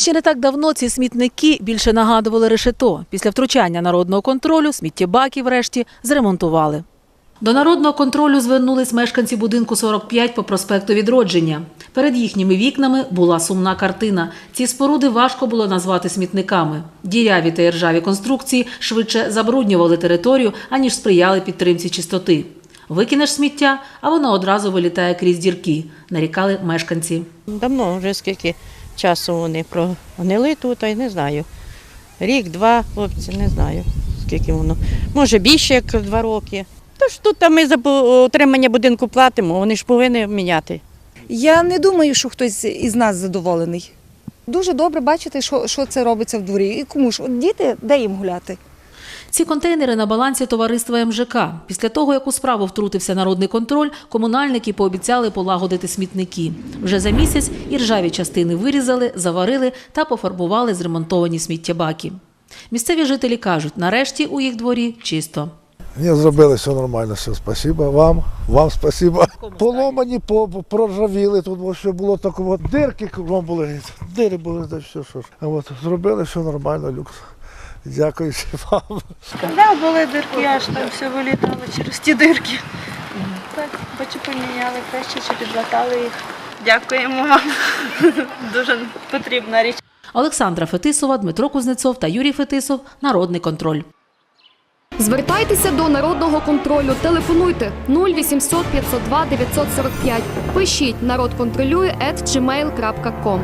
Ще не так давно ці смітники більше нагадували решето. Після втручання народного контролю сміттєбаки врешті зремонтували. До народного контролю звернулись мешканці будинку 45 по проспекту Відродження. Перед їхніми вікнами була сумна картина. Ці споруди важко було назвати смітниками. Діряві та іржаві конструкції швидше забруднювали територію, аніж сприяли підтримці чистоти. Викинеш сміття, а воно одразу вилітає крізь дірки, нарікали мешканці. Давно вже скільки часу вони прогнили тут, я не знаю. Рік, два, хлопці, не знаю, скільки воно. Може більше, як два роки. Тож тут ми за отримання будинку платимо, вони ж повинні міняти. Я не думаю, що хтось із нас задоволений. Дуже добре бачити, що, що це робиться в дворі. І кому ж? От діти, де їм гуляти? Ці контейнери на балансі товариства МЖК. Після того, як у справу втрутився народний контроль, комунальники пообіцяли полагодити смітники. Вже за місяць іржаві частини вирізали, заварили та пофарбували зремонтовані сміттєбаки. Місцеві жителі кажуть, нарешті у їх дворі чисто. Ні, зробили все нормально, все. Спасибо вам, вам спасибо. Поломані, по- проржавіли, тут бо ще було такого. Дирки кругом були, дири були, да все, що. А от зробили все нормально, люкс. Дякуючи вам. Да, були дирки, аж там все вилітало через ті дирки. Так, бачу, поміняли краще, чи підлатали їх. Дякуємо вам. Дуже потрібна річ. Олександра Фетисова, Дмитро Кузнецов та Юрій Фетисов. Народний контроль. Звертайтеся до народного контролю. Телефонуйте 0800 502 945. Пишіть народ контролює at gmail.com.